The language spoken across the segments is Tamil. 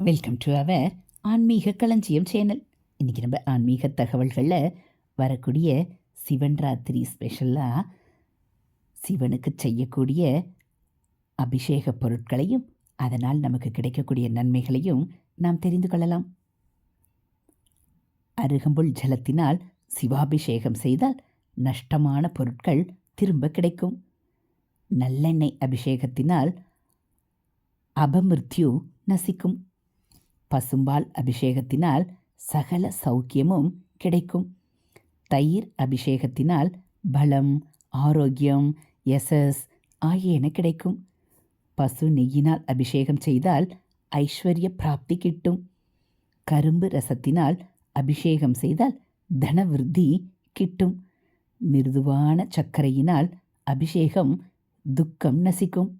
வெல்கம் டு அவர் ஆன்மீக களஞ்சியம் சேனல் இன்றைக்கி நம்ம ஆன்மீக தகவல்களில் வரக்கூடிய சிவன் ராத்திரி ஸ்பெஷலாக சிவனுக்கு செய்யக்கூடிய அபிஷேக பொருட்களையும் அதனால் நமக்கு கிடைக்கக்கூடிய நன்மைகளையும் நாம் தெரிந்து கொள்ளலாம். அருகம்புல் ஜலத்தினால் சிவாபிஷேகம் செய்தால் நஷ்டமான பொருட்கள் திரும்ப கிடைக்கும். நல்லெண்ணெய் அபிஷேகத்தினால் அபமிருத்யு நசிக்கும். பசும்பால் அபிஷேகத்தினால் சகல சௌக்கியமும் கிடைக்கும். தயிர் அபிஷேகத்தினால் பலம் ஆரோக்கியம் எசஸ் ஆகியன கிடைக்கும். பசு நெய்யினால் அபிஷேகம் செய்தால் ஐஸ்வர்ய பிராப்தி கிட்டும். கரும்பு ரசத்தினால் அபிஷேகம் செய்தால் தனவிருத்தி கிட்டும். மிருதுவான சர்க்கரையினால் அபிஷேகம் துக்கம் நசிக்கும்.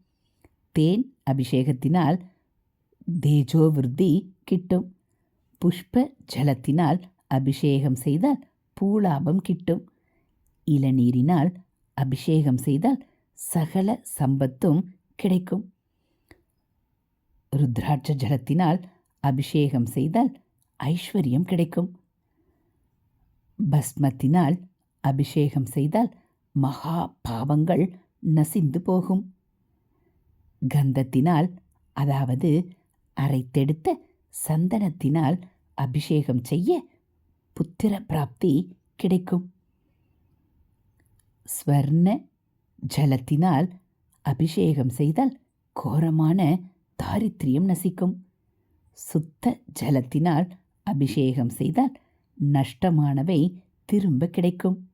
தேன் அபிஷேகத்தினால் தேஜோவிருத்தி கிட்டும். புஷ்ப ஜலத்தினால் அபிஷேகம் செய்தால் பூலாபம் கிட்டும். இளநீரினால் அபிஷேகம் செய்தால் சகல சம்பத்தும் கிடைக்கும். ருத்ராட்ச ஜலத்தினால் அபிஷேகம் செய்தால் ஐஸ்வர்யம் கிடைக்கும். பஸ்மத்தினால் அபிஷேகம் செய்தால் மகா பாவங்கள் நசிந்து போகும். கந்தத்தினால் அதாவது அரைத்தெடுத்த சந்தனத்தினால் அபிஷேகம் செய்ய புத்திர பிராப்தி கிடைக்கும். ஸ்வர்ண ஜலத்தினால் அபிஷேகம் செய்தால் கோரமான தாரித்ரியம் நசிக்கும். சுத்த ஜலத்தினால் அபிஷேகம் செய்தால் நஷ்டமானவை திரும்ப கிடைக்கும்.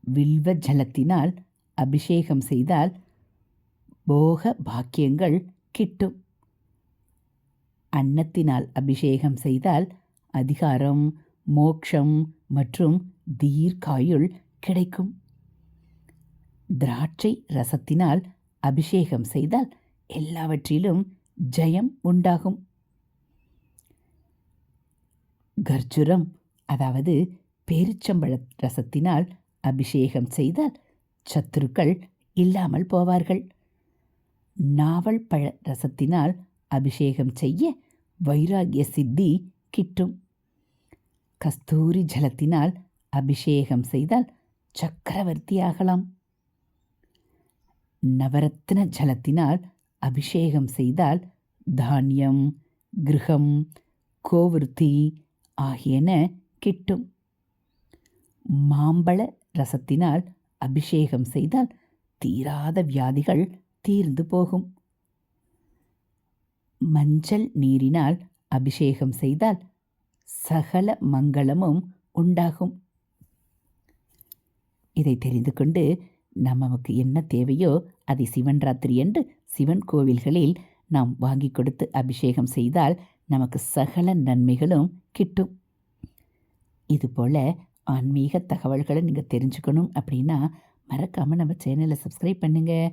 வில்வ ஜலத்தினால் அபிஷேகம் செய்தால் போக பாக்கியங்கள் கிட்டும். அன்னத்தினால் அபிஷேகம் செய்தால் அதிகாரம் மோக்ஷம் மற்றும் தீர்க்காயுள் கிடைக்கும். திராட்சை ரசத்தினால் அபிஷேகம் செய்தால் எல்லாவற்றிலும் ஜெயம் உண்டாகும். கர்ஜுரம் அதாவது பேரிச்சம்பழ ரசத்தினால் அபிஷேகம் செய்தால் சத்துருக்கள் இல்லாமல் போவார்கள். நாவல் பழ ரசத்தினால் அபிஷேகம் செய்ய வைராகிய சித்தி கிட்டும். கஸ்தூரி ஜலத்தினால் அபிஷேகம் செய்தால் சக்கரவர்த்தியாகலாம் நவரத்ன ஜலத்தினால் அபிஷேகம் செய்தால் தானியம் கிரகம் கோவிருத்தி ஆகியன கிட்டும். மாம்பழ ரசத்தினால் அபிஷேகம் செய்தால் தீராத வியாதிகள் தீர்ந்து போகும். மஞ்சள் நீரினால் அபிஷேகம் செய்தால் சகல மங்களமும் உண்டாகும். இதை தெரிந்து கொண்டு நமக்கு என்ன தேவையோ அதை சிவன் ராத்திரி என்று சிவன் கோவில்களில் நாம் வாங்கி கொடுத்து அபிஷேகம் செய்தால் நமக்கு சகல நன்மைகளும் கிட்டும். இதுபோல் ஆன்மீக தகவல்களை நீங்கள் தெரிஞ்சுக்கணும் அப்படின்னா மறக்காமல் நம்ம சேனலை சப்ஸ்கிரைப் பண்ணுங்கள்